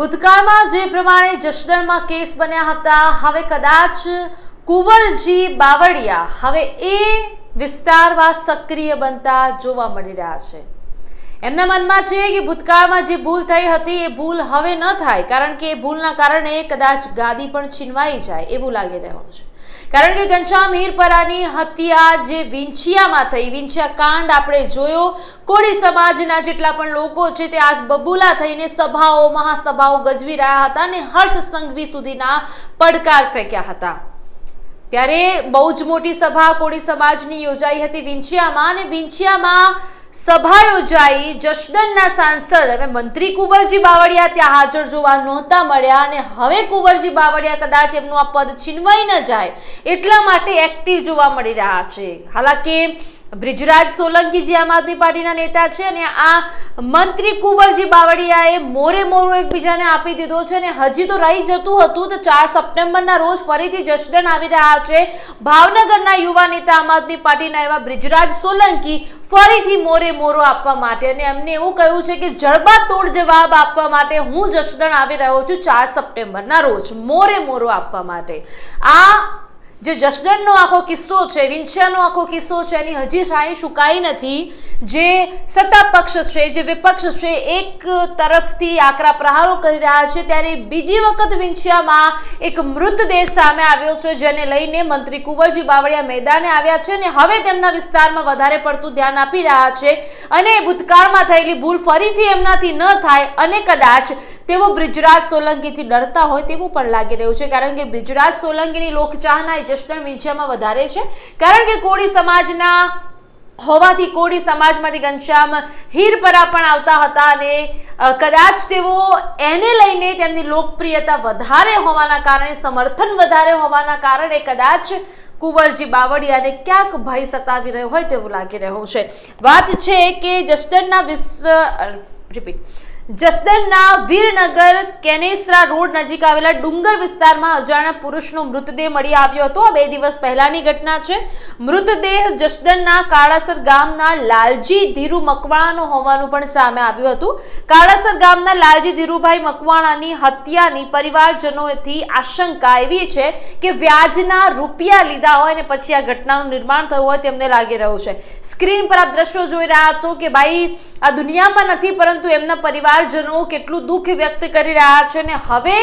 ભૂતકાળમાં જે પ્રમાણે જસદણમાં કેસ બન્યા હતા, હવે કદાચ કુંવરજી બાવળિયા હવે એ વિસ્તારમાં સક્રિય બનતા જોવા મળી રહ્યા છે. એમના મનમાં છે કે ભૂતકાળમાં જે ભૂલ થઈ હતી, એ ભૂલ હવે ન થાય, કારણ કે એ ભૂલના કારણે કદાચ ગાદી પણ છીનવાઈ જાય, એવું લાગી રહ્યું છે. કારણ કે ઘનશ્યામ હીરપરાની હત્યા જે વિંછિયામાં થઈ, વિંછિયા કાંડ આપણે જોયો. કોળી સમાજના જેટલા પણ લોકો છે તે આગ બબૂલા થઈને સભાઓ, મહાસભાઓ ગજવી રહ્યા હતા અને હર્ષ સંઘવી સુધીના પડકાર ફેંક્યા હતા. ત્યારે બહુ જ મોટી સભા કોળી સમાજની યોજાઈ હતી વિંછિયામાં અને વિંછિયામાં સભા યોજાઈ. જસદણના સાંસદ અને મંત્રી કુંવરજી બાવળિયા ત્યાં હાજર જોવા નહોતા મળ્યા અને હવે કુંવરજી બાવળિયા કદાચ એમનું આ પદ છીનવાઈ ન જાય એટલા માટે એક્ટિવ જોવા મળી રહ્યા છે. હાલાકી બ્રિજરાજ સોલંકી જે આમ આદમી પાર્ટીના નેતા છે અને આ મંત્રી કુંવરજી બાવળિયાએ મોરે મોરો એકબીજાને આપી દીધો છે અને હજી તો રહી જતું હતું તો ચાર સપ્ટેમ્બરના રોજ ફરીથી જસદણ આવી રહ્યા છે. ભાવનગરના યુવા નેતા આમ આદમી પાર્ટીના એવા બ્રિજરાજ સોલંકી ફરીથી મોરે મોરો આપવા માટે અને એમને એવું કહ્યું છે કે જડબાતોડ જવાબ આપવા માટે હું જશદણ આવી રહ્યો છું ચાર સપ્ટેમ્બરના રોજ મોરે મોરો આપવા માટે. આ જે જસદણનો આખો કિસ્સો છે, વિંછિયાનો આખો કિસ્સો છે, એની હજી શાહી સુકાઈ નથી, જે સત્તા પક્ષ છે, જે વિપક્ષ છે, એક તરફથી આકરા પ્રહારો કરી રહ્યા છે, ત્યારે બીજી વખત વિંછિયામાં એક મૃતદેહ સામે આવ્યો છે, જેને લઈને મંત્રી કુંવરજી બાવળિયા મેદાને આવ્યા છે અને હવે તેમના વિસ્તારમાં વધારે પડતું ધ્યાન આપી રહ્યા છે અને ભૂતકાળમાં થયેલી ભૂલ ફરીથી એમનાથી ન થાય અને કદાચ તેઓ બ્રિજરાજ સોલંકીથી ડરતા હોય તેવું પણ લાગી રહ્યું છે. કારણ કે બ્રિજરાજ સોલંકીની લોકચાહના એ જસદણ વિંછિયામાં વધારે છે. કારણ કે કોળી સમાજના, હોવાથી કોળી સમાજમાંથી ઘનશ્યામ હીરપરા પણ આવતા હતા અને કદાચ તેઓ એને લઈને તેમની લોકપ્રિયતા વધારે હોવાના કારણે, સમર્થન વધારે હોવાના કારણે કદાચ કુંવરજી બાવળિયાને ક્યાંક ભય સતાવી રહ્યો હોય તેવું લાગી રહ્યું છે. વાત છે કે જસ્ટનના વિસ રિપીટ જસદણના વીરનગર કેનેસરા રોડ નજીક આવેલા ડુંગર વિસ્તારમાં અજાણ્યા પુરુષનો મૃતદેહ મળી આવ્યો હતો. બે દિવસ પહેલાની ઘટના છે. મૃતદેહ જસદણના કાળાસર ગામના લાલજી ધીરુ મકવાણાનો હોવાનું પણ સામે આવ્યું હતું. કાળાસર ગામના લાલજી ધીરુભાઈ મકવાણાની હત્યાની પરિવારજનોથી આશંકા એવી છે કે વ્યાજના રૂપિયા લીધા હોય અને પછી આ ઘટનાનું નિર્માણ થયું હોય તેમને લાગી રહ્યું છે. સ્ક્રીન પર આપ દ્રશ્યો જોઈ રહ્યા છો કે ભાઈ, આ દુનિયામાં નથી, પરંતુ એમના પરિવારજનો કેટલું દુઃખ વ્યક્ત કરી રહ્યા છે અને હવે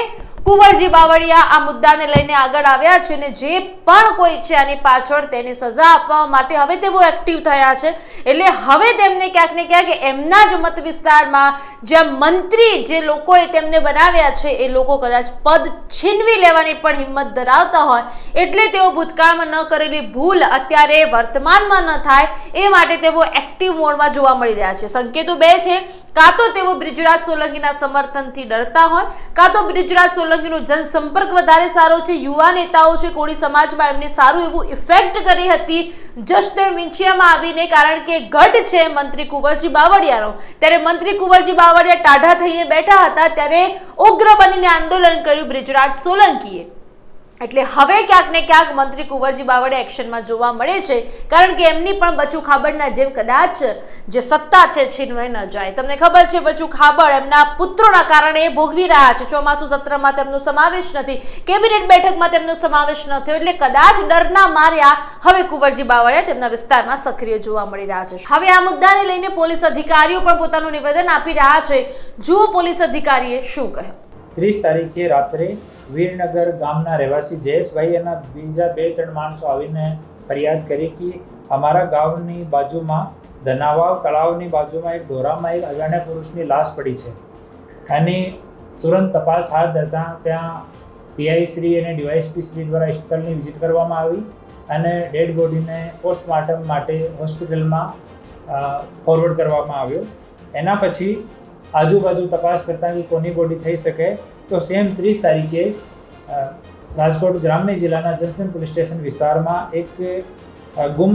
કુંવરજી બાવળિયા આ મુદ્દાને લઈને આગળ આવ્યા છે અને જે પણ કોઈ છે આની પાછળ તેને સજા આપવા માટે હવે તેઓ એક્ટિવ થયા છે. એટલે હવે તેમને ક્યાંક ને ક્યાંક એમના જ મત વિસ્તારમાં જ્યાં મંત્રી જે લોકોએ તેમને બનાવ્યા છે, એ લોકો કદાચ પદ છીનવી લેવાની પણ હિંમત ધરાવતા હોય, એટલે તેઓ ભૂતકાળમાં ન કરેલી ભૂલ અત્યારે વર્તમાનમાં ન થાય, એ માટે તેઓ એક્ટિવ મોડમાં જોવા મળી રહ્યા છે. સંકેતો બે છે, કાં તો તેઓ બ્રિજરાજ સોલંકીના સમર્થનથી ડરતા હોય, કાં તો બ્રિજરાજ સોલંકીનો જનસંપર્ક વધારે સારો છે. યુવા નેતાઓ છે, કોળી સમાજમાં એમને સારું એવું ઇફેક્ટ કરી હતી. જસદણ મિંછિયામાં આવીને, કારણ કે ગઢ છે મંત્રી કુંવરજી બાવળિયાનો. ત્યારે મંત્રી કુંવરજી બાવળિયા ટાઢા થઈને બેઠા હતા. ત્યારે ઉગ્ર બનીને આંદોલન કર્યું બ્રિજરાજ સોલંકીએ. એટલે હવે ક્યાંક ને ક્યાંક મંત્રી કુંવરજી બાવળે એક્શનમાં જોવા મળે છે, કારણ કે એમની પણ બચુ ખાબડના જેમ કદાચ જે સત્તા છે છીનવાઈ ન જાય. તમને ખબર છે બચુ ખાબડ એમના પુત્રોના કારણે ભોગવી રહ્યા છે. ચોમાસુ સત્રમાં તેમનો સમાવેશ નથી. કેબિનેટ બેઠકમાં તેમનો સમાવેશ ન થયો, એટલે કદાચ ડરના માર્યા હવે કુંવરજી બાવળે તેમના વિસ્તારમાં સક્રિય જોવા મળી રહ્યા છે. હવે આ મુદ્દાને લઈને પોલીસ અધિકારીઓ પણ પોતાનું નિવેદન આપી રહ્યા છે. જુઓ પોલીસ અધિકારીએ શું કહ્યું. ત્રીસ તારીખે રાત્રે વીરનગર ગામના રહેવાસી જયેશભાઈ અને બીજા બે, ત્રણ માણસો આવીને ફરિયાદ કરી કે અમારા ગામની બાજુમાં ધનાવાવ તળાવની બાજુમાં એક ઢોરામાં એક અજાણ્યા પુરુષની લાશ પડી છે. અને તુરંત તપાસ હાથ ધરતા ત્યાં પીઆઈ શ્રી અને ડીવાયસપી શ્રી દ્વારા સ્થળની વિઝિટ કરવામાં આવી અને ડેડ બોડીને પોસ્ટમોર્ટમ માટે હોસ્પિટલમાં ફોરવર્ડ કરવામાં આવ્યો. એના પછી આજુબાજુ તપાસ કરતાં કે કોની બોડી થઈ શકે, તો સેમ ત્રીસ તારીખે જ રાજકોટ ગ્રામ્ય જિલ્લાના જસદન પોલીસ સ્ટેશન વિસ્તારમાં એક ગુમ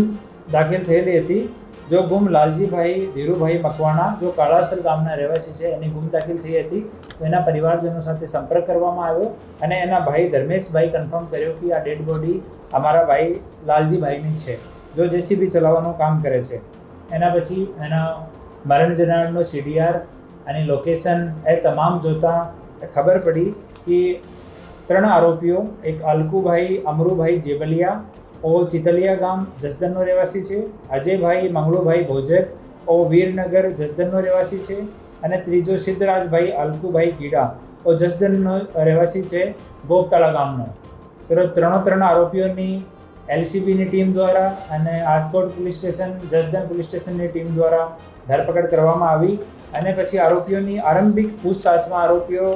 દાખલ થયેલી હતી, જો ગુમ લાલજીભાઈ ધીરુભાઈ મકવાણા, જો કાળાસર ગામના રહેવાસી છે, એની ગુમ દાખલ થઈ હતી, તો એના પરિવારજનો સાથે સંપર્ક કરવામાં આવ્યો અને એના ભાઈ ધર્મેશભાઈ કન્ફર્મ કર્યો કે આ ડેડ બોડી અમારા ભાઈ લાલજીભાઈની છે. જો જેસીબી ચલાવવાનું કામ કરે છે. એના પછી એના મરણ જનારનો સીડીઆર અને લોકેશન એ તમામ જોતાં ખબર પડી કે ત્રણ આરોપીઓ, એક અલકુભાઈ, અમરુભાઈ જેબલિયા, ઓ ચિતલિયા ગામ જસદનનો રહેવાસી છે. અજયભાઈ, મંગળુભાઈ ભોજક, ઓ વીરનગર જસદનનો રહેવાસી છે. અને ત્રીજો સિદ્ધરાજભાઈ, અલકુભાઈ ગીડા, ઓ જસદનનો રહેવાસી છે, ગોપતાળા ગામનો. તો ત્રણો ત્રણ આરોપીઓની એલસીબીની ટીમ દ્વારા અને Atkot police station Jasdan police સ્ટેશનની ટીમ દ્વારા ધરપકડ કરવામાં આવી અને પછી આરોપીઓની આરંભિક પૂછતાછમાં આરોપીઓ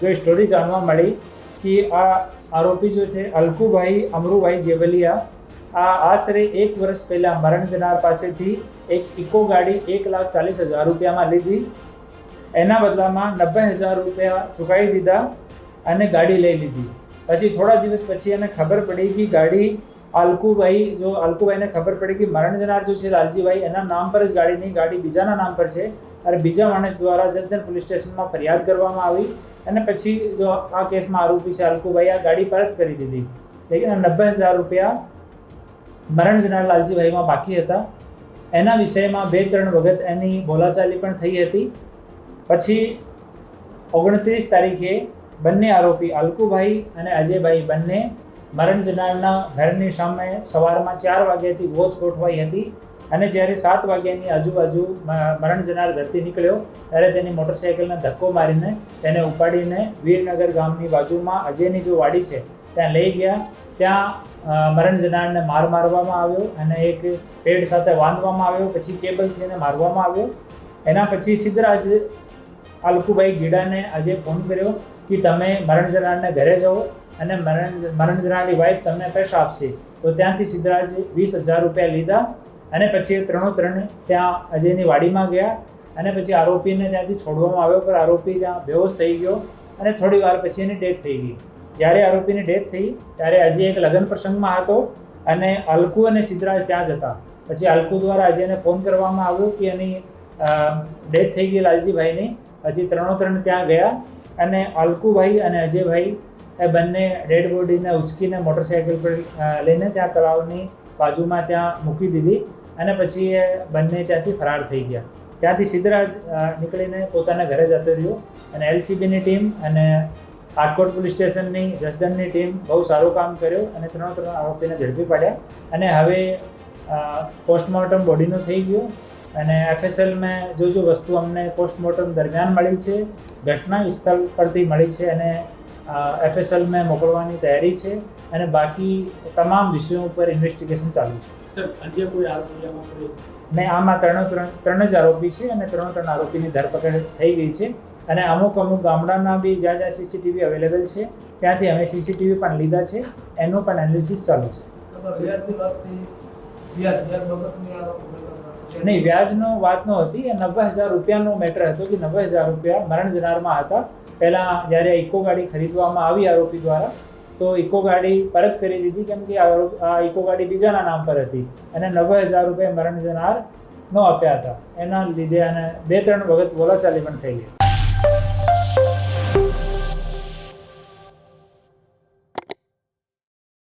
જો સ્ટોરી જાણવા મળી કે આ આરોપી જો છે, અલકુભાઈ અમરુભાઈ જેવલિયા, આ આશરે એક વર્ષ પહેલાં મરણ જનાર પાસેથી એક ઇકો ગાડી એક લાખ ચાલીસ હજાર રૂપિયામાં લીધી. એના બદલામાં નબ્બે હજાર રૂપિયા ચૂકાવી દીધા અને ગાડી લઈ લીધી. પછી થોડા દિવસ પછી એને ખબર પડી કે ગાડી અલકુભાઈ જો અલકુભાઈને ખબર પડી કે મરણ જનાર જો છે લાલજીભાઈ, એના નામ પર જ ગાડી નહીં, ગાડી બીજાના નામ પર છે. અને બીજા માણસ દ્વારા જસદન પોલીસ સ્ટેશનમાં ફરિયાદ કરવામાં આવી. અને પછી જો આ કેસમાં આરોપી છે અલકુભાઈ આ ગાડી પરત કરી દીધી. લેકિન નબ્બે હજાર રૂપિયા મરણ જનાર લાલજીભાઈમાં બાકી હતા. એના વિષયમાં બે ત્રણ વખત એની બોલાચાલી પણ થઈ હતી. પછી ઓગણત્રીસ તારીખે બંને આરોપી અલકુભાઈ અને અજયભાઈ બંને મરણ જનારના ઘરની સામે સવારમાં ચાર વાગ્યાથી વોચ ગોઠવાઈ હતી અને જ્યારે સાત વાગ્યાની આજુબાજુ મરણ જનાર ઘરથી નીકળ્યો, ત્યારે તેની મોટરસાઇકલને ધક્કો મારીને તેને ઉપાડીને વીરનગર ગામની બાજુમાં અજયની જો વાડી છે, ત્યાં લઈ ગયા. ત્યાં મરણ જનારને માર મારવામાં આવ્યો અને એક પેડ સાથે બાંધવામાં આવ્યો, પછી કેબલથી એને મારવામાં આવ્યો. એના પછી સિદ્ધરાજ અલકુભાઈ ગીડાને આજે ફોન કર્યો કે તમે મરણ જનારને ઘરે જાઓ. અને મરણ મરણજરાની વાઈફ તમને પૈસા આપશે. તો ત્યાંથી સિદ્ધરાજે વીસ હજાર રૂપિયા લીધા અને પછી એ ત્રણો ત્રણ ત્યાં અજયની વાડીમાં ગયા અને પછી આરોપીને ત્યાંથી છોડવામાં આવ્યો પર આરોપી ત્યાં બેહોશ થઈ ગયો અને થોડી વાર પછી એની ડેથ થઈ ગઈ. જ્યારે આરોપીની ડેથ થઈ, ત્યારે અજય એક લગ્ન પ્રસંગમાં હતો અને અલકુ અને સિદ્ધરાજ ત્યાં જ હતા. પછી અલકુ દ્વારા અજયને ફોન કરવામાં આવ્યો કે એની ડેથ થઈ ગઈ લાલજીભાઈની. પછી ત્રણો ત્રણ ત્યાં ગયા અને અલકુભાઈ અને અજયભાઈ એ બંને ડેડ બોડીને ઉચકીને મોટરસાઇકલ પર લઈને ત્યાં તળાવની બાજુમાં ત્યાં મૂકી દીધી અને પછી એ બંને ત્યાંથી ફરાર થઈ ગયા. ત્યાંથી સિદ્ધરાજ જ નીકળીને પોતાના ઘરે જતો રહ્યો અને એલસીબીની ટીમ અને પાટકોટ પોલીસ સ્ટેશનની જસદનની ટીમ બહુ સારું કામ કર્યું અને ત્રણ ત્રણ આરોપીને ઝડપી પાડ્યા. અને હવે પોસ્ટમોર્ટમ બોડીનું થઈ ગયું અને એફએસએલમાં જો જો વસ્તુ અમને પોસ્ટમોર્ટમ દરમિયાન મળી છે, ઘટના સ્થળ પરથી મળી છે અને એફએસએલમાં મોકલવાની તૈયારી છે અને બાકી તમામ વિષયો ઉપર ઇન્વેસ્ટિગેશન ચાલુ છે. સર કોઈ ને આમાં ત્રણે ત્રણ ત્રણ જ આરોપી છે અને ત્રણ ત્રણ આરોપીની ધરપકડ થઈ ગઈ છે. અને અમુક અમુક ગામડાના બી જ્યાં જ્યાં સીસીટીવી અવેલેબલ છે ત્યાંથી અમે સીસીટીવી પણ લીધા છે. એનું પણ એનાલિસિસ ચાલુ છે. થઈ આ નહીં, વ્યાજનો વાત હતી, એ નવ્વે હજાર રૂપિયાનો મેટર હતો કે નવ્વે હજાર રૂપિયા મરણ જનારમાં હતા. પહેલાં જ્યારે ઇકો ગાડી ખરીદવામાં આવી આરોપી દ્વારા, તો ઇકો ગાડી પરત કરી દીધી, કેમ કે આ આ ઇકો ગાડી બીજાના નામ પર હતી. અને નવ્વે હજાર રૂપિયા મરણ જનાર નો આપ્યા હતા. એના લીધે અને બે ત્રણ વખત બોલાચાલી પણ થયેલી